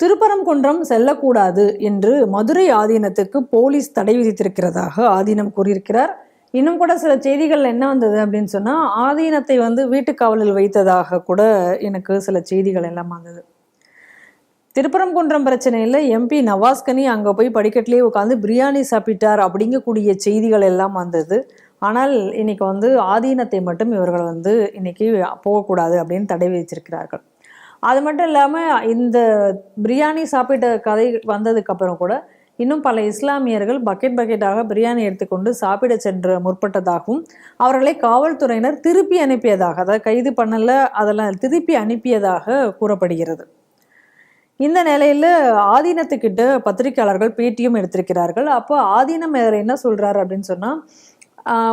திருப்பரங்குன்றம் செல்லக்கூடாது என்று மதுரை ஆதீனத்துக்கு போலீஸ் தடை விதித்திருக்கிறதாக ஆதீனம் கூறியிருக்கிறார். இன்னும் கூட சில செய்திகள் என்ன வந்தது அப்படின்னு சொன்னால் ஆதீனத்தை வந்து வீட்டுக்காவலில் வைத்ததாக கூட எனக்கு சில செய்திகள் எல்லாம் வந்தது. திருப்பரங்குன்றம் பிரச்சனையில் எம்பி நவாஸ்கனி அங்கே போய் படிக்கட்டிலே உட்காந்து பிரியாணி சாப்பிட்டார் அப்படிங்கக்கூடிய செய்திகள் எல்லாம் வந்தது. ஆனால் இன்னைக்கு வந்து ஆதீனத்தை மட்டும் இவர்கள் வந்து இன்னைக்கு போகக்கூடாது அப்படின்னு தடை விதிச்சிருக்கிறார்கள் அது மட்டும் இல்லாமல் இந்த பிரியாணி சாப்பிட்ட கதை வந்ததுக்கப்புறம் கூட இன்னும் பல இஸ்லாமியர்கள் பக்கெட் பக்கெட்டாக பிரியாணி எடுத்துக்கொண்டு சாப்பிட சென்ற முற்பட்டதாகவும் அவர்களை காவல்துறையினர் திருப்பி அனுப்பியதாக அதாவது கைது பண்ணல அதெல்லாம் திருப்பி அனுப்பியதாக கூறப்படுகிறது. இந்த நிலையில ஆதீனத்துக்கிட்ட பத்திரிகையாளர்கள் பேட்டியும் எடுத்திருக்கிறார்கள். அப்போ ஆதீனம் வேறு என்ன சொல்கிறாரு அப்படின்னு சொன்னால்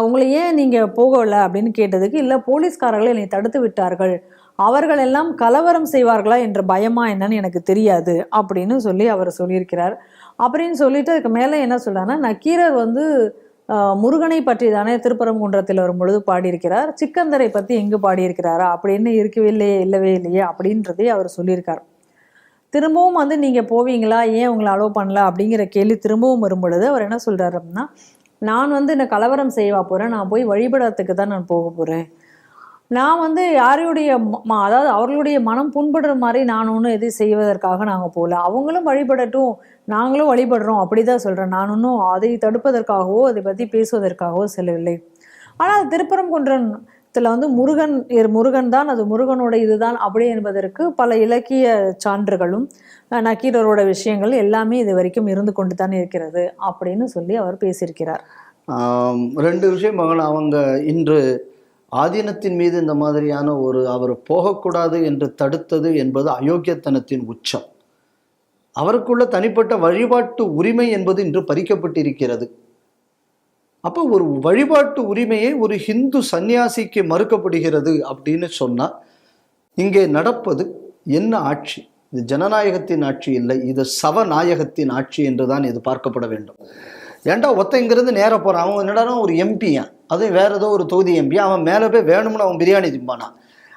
உங்களை ஏன் நீங்கள் போகலை? அப்படின்னு கேட்டதுக்கு இல்லை போலீஸ்காரர்கள் என்னை தடுத்து விட்டார்கள். அவர்களெல்லாம் கலவரம் செய்வார்களா என்ற பயமா என்னன்னு எனக்கு தெரியாது அப்படின்னு சொல்லி அவர் சொல்லியிருக்கிறார். அப்படின்னு சொல்லிட்டு அதுக்கு மேலே என்ன சொல்றாருன்னா நக்கீரர் வந்து முருகனை பற்றி தானே திருப்பரங்குன்றத்தில் வரும்பொழுது பாடியிருக்கிறார். சிக்கந்தரை பற்றி எங்கு பாடியிருக்கிறாரா? அப்படின்னு இருக்கவே இல்லையே இல்லவே இல்லையே அப்படின்றதே அவர் சொல்லியிருக்கார். திரும்பவும் வந்து நீங்கள் போவீங்களா? ஏன் உங்களை அலோவ் பண்ணல? அப்படிங்கிற கேள்வி திரும்பவும் வரும்பொழுது அவர் என்ன சொல்கிறாரு அப்படின்னா நான் வந்து என்னை கலவரம் செய்வா போகிறேன் நான் போய் வழிபடத்துக்கு தான் நான் போக போகிறேன் நான் வந்து யாருடைய ம- அதாவது அவர்களுடைய மனம் புண்படுற மாதிரி நான் ஒன்றும் எதையும் செய்வதற்காக நாங்கள் போகல. அவங்களும் வழிபடட்டும் நாங்களும் வழிபடுறோம் அப்படி தான் சொல்கிறேன் நான் ஒன்றும் அதை தடுப்பதற்காகவோ அதை பற்றி பேசுவதற்காகவோ செல்லவில்லை. ஆனால் திருப்பரங்குன்றத்தில் வந்து முருகன் முருகன் தான் அது முருகனோட இதுதான் அப்படி என்பதற்கு பல இலக்கிய சான்றுகளும் நக்கீரரோட விஷயங்கள் எல்லாமே இது வரைக்கும் இருந்து கொண்டு தான் இருக்கிறது அப்படின்னு சொல்லி அவர் பேசியிருக்கிறார். ரெண்டு விஷயம் அவங்க இன்று ஆதீனத்தின் மீது இந்த மாதிரியான ஒரு அவர் போகக்கூடாது என்று தடுத்தது என்பது அயோக்கியத்தனத்தின் உச்சம். அவருக்குள்ள தனிப்பட்ட வழிபாட்டு உரிமை என்பது இன்று பறிக்கப்பட்டிருக்கிறது. அப்போ ஒரு வழிபாட்டு உரிமையை ஒரு ஹிந்து சந்நியாசிக்கு மறுக்கப்படுகிறது அப்படின்னு சொன்னா இங்கே நடப்பது என்ன ஆட்சி? இது ஜனநாயகத்தின் ஆட்சி இல்லை இது சவநாயகத்தின் ஆட்சி என்றுதான் இது பார்க்கப்பட வேண்டும். ஏன்டா ஒத்தன் இங்கேருந்து நேராக போகிறான் அவன் என்னடானா ஒரு எம்பியா அதுவும் வேறு ஏதோ ஒரு தொகுதி எம்பி அவன் மேலே போய் வேணும்னு அவன் பிரியாணி திம்பானான்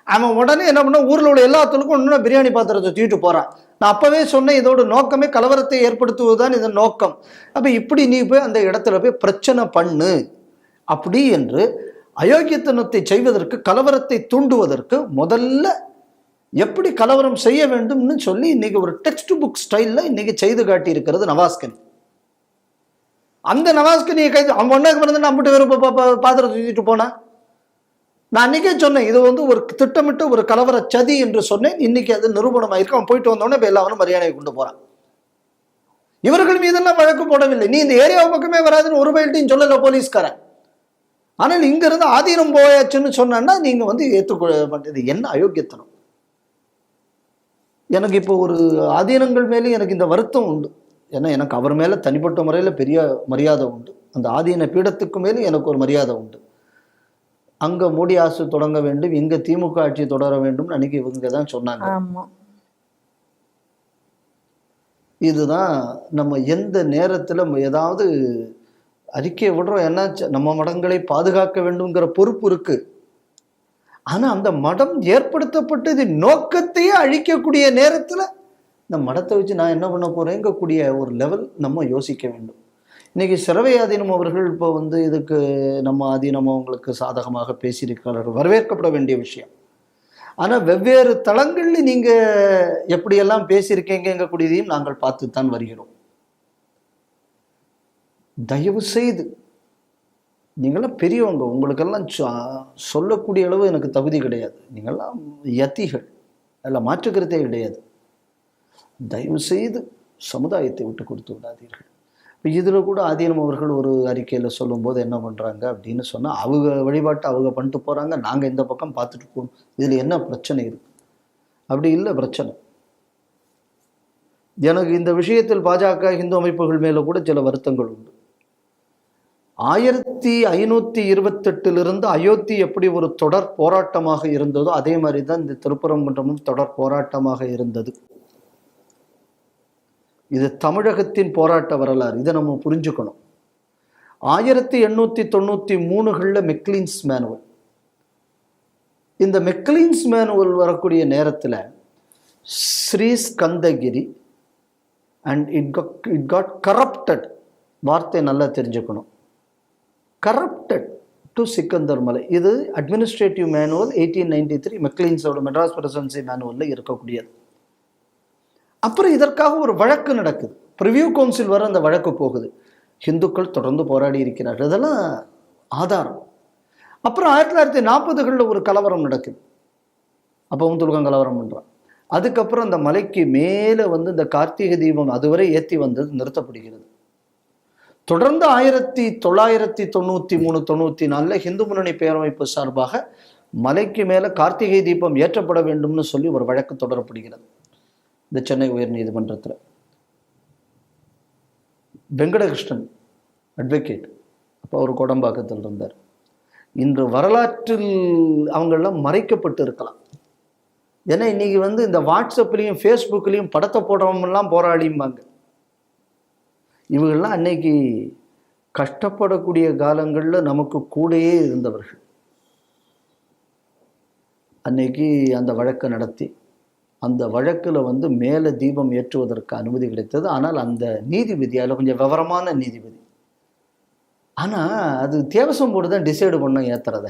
அவன் உடனே என்ன பண்ண ஊரில் உள்ள எல்லாத்துக்கும் இன்னும் பிரியாணி பாத்திரத்தை தூக்கிட்டு போகிறான் நான் அப்போவே சொன்னேன் இதோட நோக்கமே கலவரத்தை ஏற்படுத்துவது தான் இதன் நோக்கம். அப்போ இப்படி நீ போய் அந்த இடத்துல போய் பிரச்சனை பண்ணு. அப்படி என்று அயோக்கியத்தனத்தை செய்வதற்கு கலவரத்தை தூண்டுவதற்கு முதல்ல எப்படி கலவரம் செய்ய வேண்டும்னு சொல்லி இன்றைக்கி ஒரு டெக்ஸ்ட் புக் ஸ்டைலில் இன்றைக்கி செய்து காட்டி இருக்கிறது நவாஸ்கன். அந்த நவாஸ்கனியை கைது அவன் ஒன்னாக்கு பிறந்து நான் மட்டும் வெறும் பாத்திரம் பாத்திரத்தை தூக்கிட்டு போனா? நான் அன்றைக்கே சொன்னேன் இது வந்து ஒரு திட்டமிட்டு ஒரு கலவர சதி என்று சொன்னேன். இன்னைக்கு அது நிரூபணமாயிருக்கு. அவன் போயிட்டு வந்தோடனே இப்போ எல்லாரும் மரியாதை கொண்டு போகிறான் இவர்கள் மீதெல்லாம் வழக்கு போடவில்லை. நீ இந்த ஏரியா பக்கமே வராதுன்னு ஒரு பயில்ட்டையும் சொல்லலை போலீஸ்காரன். ஆனால் இங்கேருந்து ஆதீனம் போயாச்சுன்னு சொன்னா நீங்கள் வந்து ஏற்றுக்கொள்ள மாட்டேது என்ன அயோக்கியத்தனம்? எனக்கு இப்போ ஒரு ஆதீனங்கள் மேலே எனக்கு இந்த வருத்தம் உண்டு. ஏன்னா எனக்கு அவர் மேலே தனிப்பட்ட முறையில் பெரிய மரியாதை உண்டு. அந்த ஆதீன பீடத்துக்கு மேலே எனக்கு ஒரு மரியாதை உண்டு. அங்கே மோடி ஆசு தொடங்க வேண்டும் இங்கே திமுக ஆட்சி தொடர வேண்டும் அன்னைக்கு இவங்க தான் சொன்னாங்க. இதுதான் நம்ம எந்த நேரத்தில் ஏதாவது அறிக்கையை விடுறோம் என்ன நம்ம மடங்களை பாதுகாக்க வேண்டும்ங்கிற பொறுப்பு இருக்கு. ஆனா அந்த மடம் ஏற்படுத்தப்பட்டு இது நோக்கத்தையே அழிக்கக்கூடிய நேரத்துல இந்த மடத்தை வச்சு நான் என்ன பண்ண போகிறேங்கக்கூடிய ஒரு லெவல் நம்ம யோசிக்க வேண்டும். இன்றைக்கி சிறவை ஆதீனம் அவர்கள் இப்போ வந்து இதுக்கு நம்ம ஆதீனம் அவங்களுக்கு சாதகமாக பேசியிருக்கிறார்கள். வரவேற்கப்பட வேண்டிய விஷயம். ஆனால் வெவ்வேறு தளங்களில் நீங்கள் எப்படியெல்லாம் பேசியிருக்கீங்கக்கூடியதையும் நாங்கள் பார்த்து தான் வருகிறோம். தயவு செய்து நீங்களாம் பெரியவங்க உங்களுக்கெல்லாம் சொல்லக்கூடிய அளவு எனக்கு தகுதி கிடையாது. நீங்கள்லாம் யத்திகள். அதில் மாற்றுக்கிறதே கிடையாது. தயவு செய்து சமுதாயத்தை விட்டு கொடுத்து விடாதீர்கள். இப்போ இதில் கூட ஆதீனம் அவர்கள் ஒரு அறிக்கையில் சொல்லும்போது என்ன பண்ணுறாங்க அப்படின்னு சொன்னால் அவங்க வழிபாட்டை அவங்க பண்ணிட்டு போகிறாங்க நாங்கள் இந்த பக்கம் பார்த்துட்டு போகணும் இதில் என்ன பிரச்சனை இருக்கு? அப்படி இல்லை பிரச்சனை. எனக்கு இந்த விஷயத்தில் பாஜக இந்து அமைப்புகள் மேலே கூட சில வருத்தங்கள் உண்டு. ஆயிரத்தி ஐநூத்தி இருபத்தெட்டிலிருந்து அயோத்தி எப்படி ஒரு தொடர் போராட்டமாக இருந்ததோ அதே மாதிரி தான் இந்த திருப்பரங்குன்றமும் தொடர் போராட்டமாக இருந்தது. இது தமிழகத்தின் போராட்ட வரலாறு. இதை நம்ம புரிஞ்சுக்கணும். ஆயிரத்தி எண்ணூற்றி தொண்ணூற்றி மூணுகளில் மெக்லின்ஸ் மேனுவல். இந்த மெக்லின்ஸ் மேனுவல் வரக்கூடிய நேரத்தில் Sri Skandagiri and it got it got corrupted வார்த்தை நல்லா தெரிஞ்சுக்கணும். கரப்டட் டு சிக்கந்தர் மலை. இது administrative manual eighteen ninety three மெக்லீன்ஸோட Madras presidency மேனுவலில் இருக்கக்கூடியது. அப்புறம் இதற்காக ஒரு வழக்கு நடக்குது. ப்ரிவியூ கவுன்சில் வர அந்த வழக்கு போகுது. ஹிந்துக்கள் தொடர்ந்து போராடி இருக்கிறார்கள். இதெல்லாம் ஆதாரம். அப்புறம் ஆயிரத்தி தொள்ளாயிரத்தி நாற்பதுகளில் ஒரு கலவரம் நடக்குது. அப்பவும் துர்கம் கலவரம் பண்ணுறான் அதுக்கப்புறம் அந்த மலைக்கு மேலே வந்து இந்த கார்த்திகை தீபம் அதுவரை ஏற்றி வந்தது நிறுத்தப்படுகிறது. தொடர்ந்து ஆயிரத்தி தொள்ளாயிரத்தி தொண்ணூற்றி மூணு தொண்ணூற்றி நாலில் ஹிந்து முன்னணி பேரமைப்பு சார்பாக மலைக்கு மேலே கார்த்திகை தீபம் ஏற்றப்பட வேண்டும்னு சொல்லி ஒரு வழக்கு தொடரப்படுகிறது. இந்த சென்னை உயர்நீதிமன்றத்தில் வெங்கடகிருஷ்ணன் அட்வொகேட் அப்போ அவர் கோடம்பாக்கத்தில் இருந்தார். இன்று வரலாற்றில் அவங்கெல்லாம் மறைக்கப்பட்டு இருக்கலாம். ஏன்னா இன்றைக்கி வந்து இந்த வாட்ஸ்அப்லேயும் ஃபேஸ்புக்லேயும் படத்தை போடுறவங்கெல்லாம் போராடிம்பாங்க இவங்கள்லாம் அன்னைக்கு கஷ்டப்படக்கூடிய காலங்களில் நமக்கு கூடையே இருந்தவர்கள். அன்னைக்கு அந்த வழக்கை நடத்தி அந்த வழக்கில் வந்து மேலே தீபம் ஏற்றுவதற்கு அனுமதி கிடைத்தது. ஆனால் அந்த நீதிபதி அதில் கொஞ்சம் விவரமான நீதிபதி. ஆனால் அது தேவசம் போர்டு தான் டிசைடு பண்ண ஏற்றுறத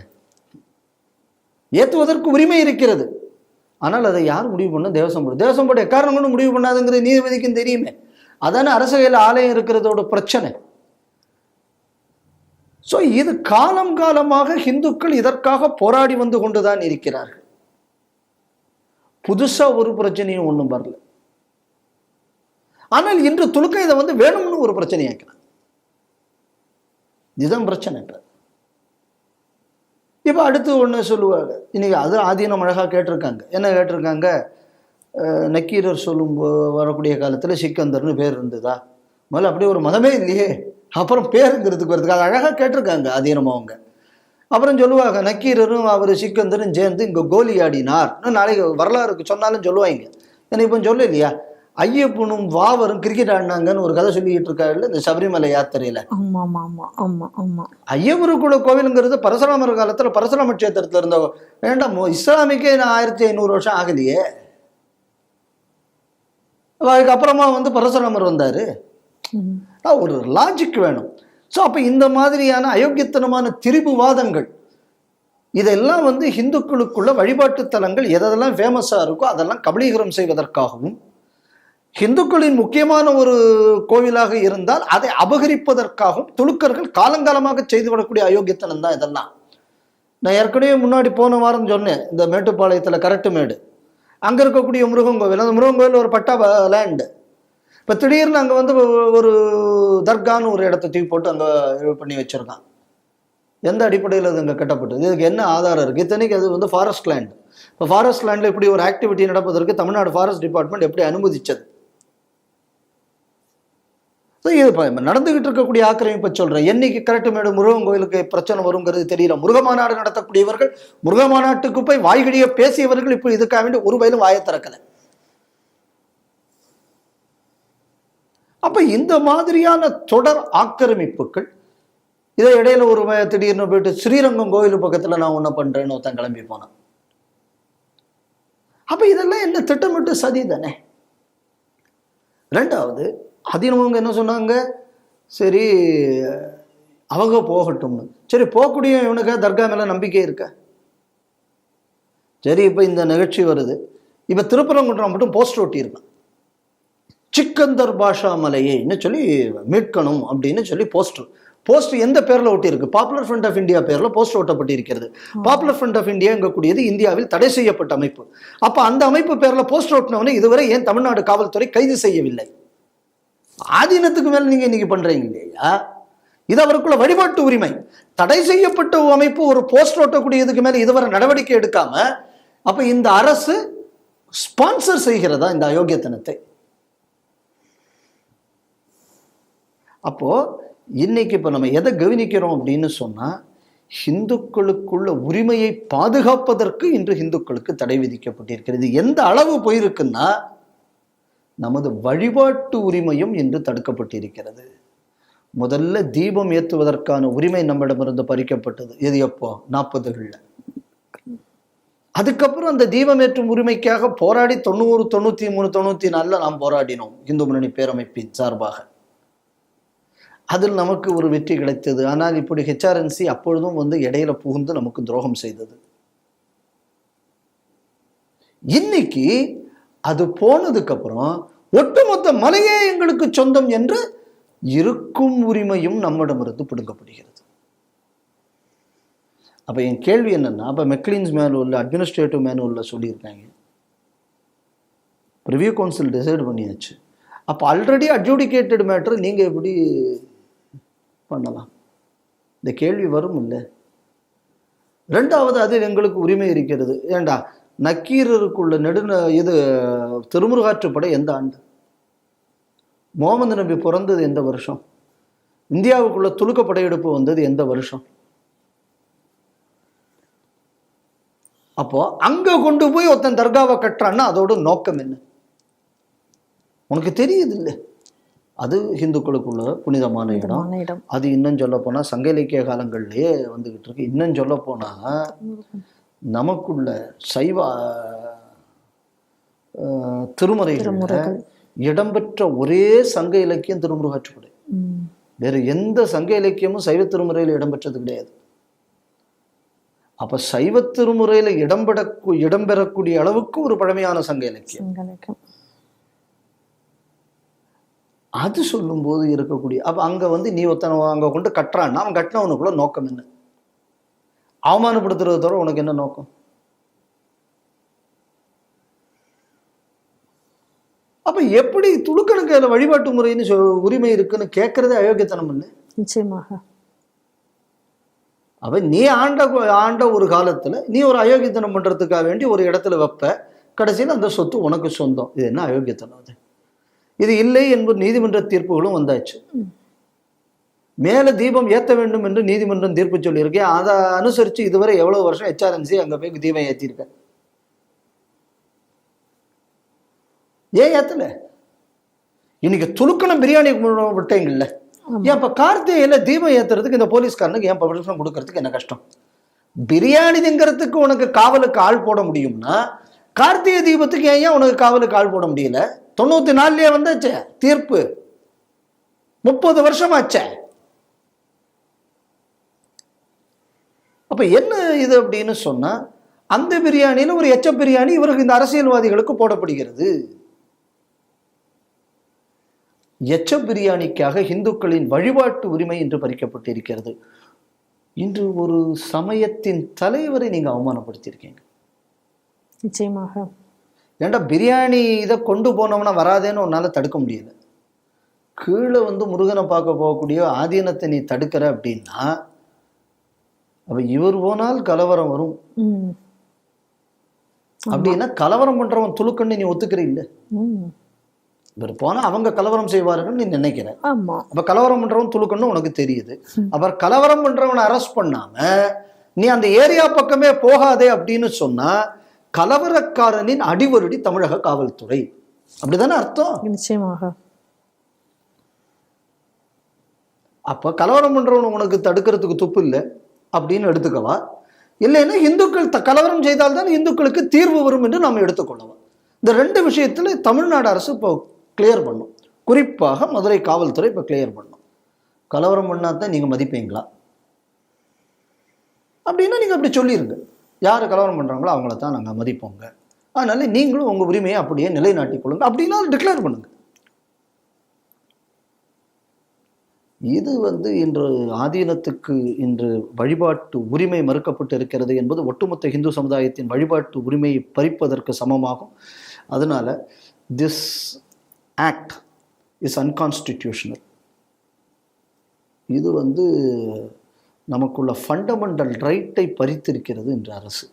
ஏற்றுவதற்கு உரிமை இருக்கிறது. ஆனால் அதை யார் முடிவு பண்ண? தேவசம் போர்டு தேவசம் போர்டு எக்காரணம் கொண்டு முடிவு பண்ணாதுங்கிறது நீதிபதிக்கும் தெரியுமே. அதானே அரசியல் ஆலயம் இருக்கிறதோட பிரச்சனை. ஸோ இது காலம் காலமாக இந்துக்கள் இதற்காக போராடி வந்து கொண்டுதான் இருக்கிறார்கள். புதுசாக ஒரு பிரச்சனையும் ஒன்றும் வரல. ஆனால் இன்று துலுக்க இதை வந்து வேணும்னு ஒரு பிரச்சனையாக்கலாம் இதுதான் பிரச்சனை இப்போ. இப்போ அடுத்து ஒன்று சொல்லுவாங்க. இன்றைக்கி அது ஆதீனம் அழகாக கேட்டிருக்காங்க. என்ன கேட்டிருக்காங்க? நக்கீரர் சொல்லும் வரக்கூடிய காலத்தில் சிக்கந்தர்னு பேர் இருந்ததா? முதல்ல அப்படியே ஒரு மதமே இல்லையே. அப்புறம் பேருங்கிறதுக்கு வருதுக்கு அது அழகாக கேட்டிருக்காங்க அதீனம் அவங்க. அப்புறம் சொல்லுவாங்க நக்கீரரும் அவர் சிக்கந்தரும் சேர்ந்து இங்கே கோலி ஆடினார் நாளைக்கு வரலாறுக்கு சொன்னாலும் சொல்லுவாங்க. எனக்கு இப்போ சொல்ல இல்லையா ஐயப்பனும் வாவரும் கிரிக்கெட் ஆடினாங்கன்னு ஒரு கதை சொல்லிக்கிட்டு இருக்காருல்ல இந்த சபரிமலை யாத்திரையில். ஐயகுருக்குல கோவிலுங்கிறது பரசுராமர் காலத்துல பரசுராம கஷேத்திரத்துல இருந்த வேண்டாம் இஸ்லாமிக்கே நான் ஆயிரத்தி ஐநூறு வருஷம் ஆகலையே? அதுக்கப்புறமா வந்து பரசுராமர் வந்தாரு. ஒரு லாஜிக் வேணும். ஸோ அப்போ இந்த மாதிரியான அயோக்கியத்தனமான திரிபுவாதங்கள் இதெல்லாம் வந்து ஹிந்துக்களுக்குள்ள வழிபாட்டு தலங்கள் எதெல்லாம் ஃபேமஸாக இருக்கோ அதெல்லாம் கபலீகரம் செய்வதற்காகவும் ஹிந்துக்களின் முக்கியமான ஒரு கோவிலாக இருந்தால் அதை அபகரிப்பதற்காகவும் துலுக்கர்கள் காலங்காலமாக செய்து வரக்கூடிய அயோக்கியத்தனம் தான் இதெல்லாம். நான் ஏற்கனவே முன்னாடி போன வாரம் சொன்னேன் இந்த மேட்டுப்பாளையத்தில் கரெக்டு மேடு. அங்கே இருக்கக்கூடிய முருகன் கோவில். அந்த முருகன் கோவில் ஒரு பட்டா லேண்டு இப்போ திடீர்னு அங்கே வந்து ஒரு தர்கான்னு ஒரு இடத்த தூக்கி போட்டு அங்கே இது பண்ணி வச்சுருக்கான். எந்த அடிப்படையில் அது அங்கே கட்டப்பட்டது? இதுக்கு என்ன ஆதாரம் இருக்குது இத்தனைக்கு அது வந்து ஃபாரஸ்ட் லேண்ட் இப்போ ஃபாரஸ்ட் லேண்டில் இப்படி ஒரு ஆக்டிவிட்டி நடப்பதற்கு தமிழ்நாடு ஃபாரஸ்ட் டிபார்ட்மெண்ட் எப்படி அனுமதிச்சது? இது இப்போ நடந்துகிட்டு இருக்கக்கூடிய ஆக்கிரமிப்பை சொல்கிறேன் என்னைக்கு கரெக்ட் மேடம் முருகன் கோயிலுக்கு பிரச்சனை வருங்கிறது தெரியல. முருக மாநாடு நடத்தக்கூடியவர்கள் முருக மாநாட்டுக்கு போய் வாய்கடிய பேசியவர்கள் இப்போ இதுக்காக வேண்டி ஒரு வயலும் வாயை திறக்கலை. அப்போ இந்த மாதிரியான தொடர் ஆக்கிரமிப்புகள் இதை இடையில ஒரு திடீர்னு போயிட்டு ஸ்ரீரங்கம் கோயில் பக்கத்தில் நான் ஒன்றும் பண்றேன்னு ஒருத்தன் கிளம்பி போனான். அப்போ இதெல்லாம் என்ன திட்டமிட்டு சதி தானே? ரெண்டாவது அதினவங்க என்ன சொன்னாங்க? சரி அவங்க போகட்டும்னு. சரி போகக்கூடிய இவனுக்கு தர்கா மேலே நம்பிக்கை இருக்க? சரி இப்போ இந்த நிகழ்ச்சி வருது. இப்போ திருப்பரங்குன்றம் மட்டும் போஸ்டர் ஒட்டியிருக்கான். சிக்கந்தர் பாஷா மலையைன்னு சொல்லி மீட்கணும் அப்படின்னு சொல்லி போஸ்டர் போஸ்ட் எந்த பேர்ல ஒட்டியிருக்கு? பாப்புலர் ஃப்ரண்ட் ஆஃப் இந்தியா பேர்ல போஸ்டர் ஒட்டப்பட்டிருக்கிறது. பாப்புலர் ஃப்ரண்ட் ஆஃப் இந்தியாங்கக்கூடியது இந்தியாவில் தடை செய்யப்பட்ட அமைப்பு. அப்ப அந்த அமைப்பு பேர்ல போஸ்டர் ஒட்டினவனை இதுவரை ஏன் தமிழ்நாடு காவல்துறை கைது செய்யவில்லை? ஆதீனத்துக்கு மேல நீங்க இன்னைக்கு பண்றீங்க இல்லையா? இது அவருக்குள்ள வழிபாட்டு உரிமை. தடை செய்யப்பட்ட அமைப்பு ஒரு போஸ்டர் ஒட்டக்கூடியதுக்கு மேல இதுவரை நடவடிக்கை எடுக்காம அப்ப இந்த அரசு ஸ்பான்சர் செய்கிறதா இந்த அயோக்கியத்தனத்தை? அப்போது இன்றைக்கி இப்போ நம்ம எதை கவனிக்கிறோம் அப்படின்னு சொன்னால் ஹிந்துக்களுக்குள்ள உரிமையை பாதுகாப்பதற்கு இன்று ஹிந்துக்களுக்கு தடை விதிக்கப்பட்டிருக்கிறது. எந்த அளவு போயிருக்குன்னா நமது வழிபாட்டு உரிமையும் இன்று தடுக்கப்பட்டிருக்கிறது. முதல்ல தீபம் ஏற்றுவதற்கான உரிமை நம்மிடமிருந்து பறிக்கப்பட்டது. இது எப்போ? நாற்பதுகளில். அதுக்கப்புறம் அந்த தீபம் ஏற்றும் உரிமைக்காக போராடி தொண்ணூறு தொண்ணூற்றி மூணு தொண்ணூற்றி நாலில் நாம் போராடினோம். இந்து முன்னணி பேரமைப்பின் சார்பாக. அதில் நமக்கு ஒரு வெற்றி கிடைத்தது. ஆனால் இப்படி ஹெச்ஆர்என்சி அப்பொழுதும் வந்து இடையில புகுந்து நமக்கு துரோகம் செய்தது. இன்னைக்கு அது போனதுக்கப்புறம் ஒட்டுமொத்த மலையே எங்களுக்கு சொந்தம் என்று இருக்கும் உரிமையும் நம்மிடமிருந்து பிடுங்கப்படுகிறது. அப்போ என் கேள்வி என்னென்னா அப்போ மெக்லின்ஸ் மேனுவலில் அட்மினிஸ்ட்ரேட்டிவ் மேனுவலில் சொல்லியிருக்காங்க. ரிவ்யூ கவுன்சில் டிசைட் பண்ணியாச்சு. அப்போ ஆல்ரெடி அட்ஜுடிகேட்டட் மேட்ரு நீங்கள் எப்படி பண்ணலாம். இந்த கேள்வி வரும் இல்லை ரெண்டாவது அதில் எங்களுக்கு உரிமை இருக்கிறது. ஏண்டா? நக்கீரருக்குள்ள நெடுந இது திருமுருகாற்றுப்படை எந்த ஆண்டு? முகமது நபி பிறந்தது எந்த வருஷம்? இந்தியாவுக்குள்ள துலுக்க படையெடுப்பு வந்தது எந்த வருஷம்? அப்போ அங்க கொண்டு போய் ஒருத்தன் தர்காவை கட்டுறான்னா அதோட நோக்கம் என்ன? உனக்கு தெரியுது இல்லை அது ஹிந்துக்களுக்குள்ள புனிதமான இடம் அது இன்னும் சொல்ல போனா சங்க இலக்கிய காலங்கள்லயே வந்துகிட்டு இருக்கு இன்னும் சொல்ல போனா நமக்குள்ள சைவ திருமறைகள்ல திருமுறைகள். இடம்பெற்ற ஒரே சங்க இலக்கியம் திருமுருகாற்றுப்படை ம். வேறு எந்த சங்க இலக்கியமும் சைவ திருமுறையில் இடம்பெற்றது கிடையாது அப்ப சைவ திருமுறையில இடம்பெற இடம்பெறக்கூடிய அளவுக்கு ஒரு பழமையான சங்க இலக்கியம். அது சொல்லும்போது இருக்கக்கூடிய அப்ப அங்க வந்து நீ ஒருத்தன அங்க கொண்டு கட்டுறான்னா அவன் கட்டினவனுக்குள்ள நோக்கம் என்ன? அவமானப்படுத்துறத தவிர உனக்கு என்ன நோக்கம்? அப்ப எப்படி துலுக்கனுக்கு அதுல வழிபாட்டு முறைன்னு உரிமை இருக்குன்னு கேட்கறதே அயோக்கியத்தனம் இல்லை? நிச்சயமாக. அப்ப நீ ஆண்ட ஆண்ட ஒரு காலத்துல நீ ஒரு அயோக்கியத்தனம் பண்றதுக்காக வேண்டி ஒரு இடத்துல வைப்ப கடைசியில் அந்த சொத்து உனக்கு சொந்தம். இது என்ன அயோக்கியத்தனம் அது? இது இல்லை என்பது நீதிமன்ற தீர்ப்புகளும் வந்தாச்சு. மேல தீபம் ஏத்த வேண்டும் என்று நீதிமன்றம் தீர்ப்பு சொல்லியிருக்கேன் அதை அனுசரிச்சு இதுவரை எவ்வளவு வருஷம் ஹெச்ஆர்என்சி அங்க போய் தீபம் ஏத்திருக்க? ஏன் ஏத்தல? இன்னைக்கு துலுக்கணும் பிரியாணி விட்டீங்கல்ல. ஏன் இப்ப கார்த்திகையில தீபம் ஏத்துறதுக்கு இந்த போலீஸ்காரனுக்கு ஏன் பர்மிஷன் கொடுக்கறதுக்கு என்ன கஷ்டம்? பிரியாணி திங்கிறதுக்கு உனக்கு காவலுக்கு ஆள் போட முடியும்னா கார்த்திகை தீபத்துக்கு ஏன் உனக்கு காவலுக்கு ஆள் போட முடியல? தொண்ணூற்றி நாலுலேயே வந்தாச்சே தீர்ப்பு. முப்பது வருஷமாச்சே. அப்போ என்ன இது அப்படின்னு சொன்னால் அந்த பிரியாணியில் ஒரு எச்ச பிரியாணி இவருக்கு இந்த அரசியல்வாதிகளுக்கு போடப்படுகிறது. எச்ச பிரியாணிக்காக இந்துக்களின் வழிபாட்டு உரிமை இன்று பறிக்கப்பட்டிருக்கிறது. இன்று ஒரு சமயத்தின் தலைவரை நீங்கள் அவமானப்படுத்தியிருக்கீங்க. நிச்சயமாக. ஏன்டா பிரியாணி இதை கொண்டு போனோம்னா வராதேன்னு உன்னால தடுக்க முடியல. கீழே வந்து முருகனை பார்க்க போகக்கூடிய ஆதீனத்தை நீ தடுக்கிற அப்படின்னா அப்ப இவர் போனால் கலவரம் வரும். அப்படின்னா கலவரம் பண்றவன் துளுக்கன்னு நீ ஒத்துக்கிற இல்ல. இவர் போனா அவங்க கலவரம் செய்வார்கள் நீ நினைக்கிற. ஆமா. அப்ப கலவரம் பண்றவன் துளுக்கன்னு உனக்கு தெரியுது. அவர் கலவரம் பண்றவனை அரெஸ்ட் பண்ணாம நீ அந்த ஏரியா பக்கமே போகாதே அப்படின்னு சொன்னா கலவரக்காரனின் அடிவருடி தமிழக காவல்துறை. அப்படிதானே அர்த்தம்? நிச்சயமாக. அப்ப கலவரம் பண்றவன் உனக்கு தடுக்கிறதுக்கு துப்பு இல்லை? அப்படின்னு எடுத்துக்கவா? இல்லைன்னா இந்துக்கள் த கலவரம் செய்தால்தான் இந்துக்களுக்கு தீர்வு வரும் என்று நாம் எடுத்துக்கொள்ளவா? இந்த ரெண்டு விஷயத்துல தமிழ்நாடு அரசு இப்போ கிளியர் பண்ணும். குறிப்பாக மதுரை காவல்துறை இப்போ கிளியர் பண்ணும். கலவரம் பண்ணாதான் நீங்க மதிப்பீங்களா? அப்படின்னா நீங்க அப்படி சொல்லிருங்க. யார் கலவரம் பண்ணுறாங்களோ அவங்கள தான் நாங்கள் மதிப்போங்க. அதனால நீங்களும் உங்கள் உரிமையை அப்படியே நிலைநாட்டிக் கொள்ளுங்க. அப்படின்னா டிக்ளேர் பண்ணுங்க. இது வந்து இன்று ஆதீனத்துக்கு இன்று வழிபாட்டு உரிமை மறுக்கப்பட்டு இருக்கிறது என்பது ஒட்டுமொத்த இந்து சமுதாயத்தின் வழிபாட்டு உரிமையை பறிப்பதற்கு சமமாகும். அதனால திஸ் ஆக்ட் இஸ் அன்கான்ஸ்டிடியூஷனல் இது வந்து நமக்குள்ள ஃபண்டமெண்டல் ரைட்டை பறித்திருக்கிறது என்ற அரசு.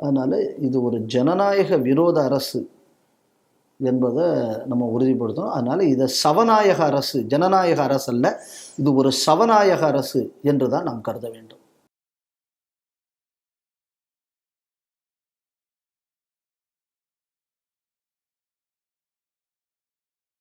அதனால் இது ஒரு ஜனநாயக விரோத அரசு என்பதை நம்ம உறுதிப்படுத்தணும். அதனால் இதை சவநாயக அரசு ஜனநாயக அரசு அல்ல இது ஒரு சவநாயக அரசு என்று தான் நாம் கருத வேண்டும்.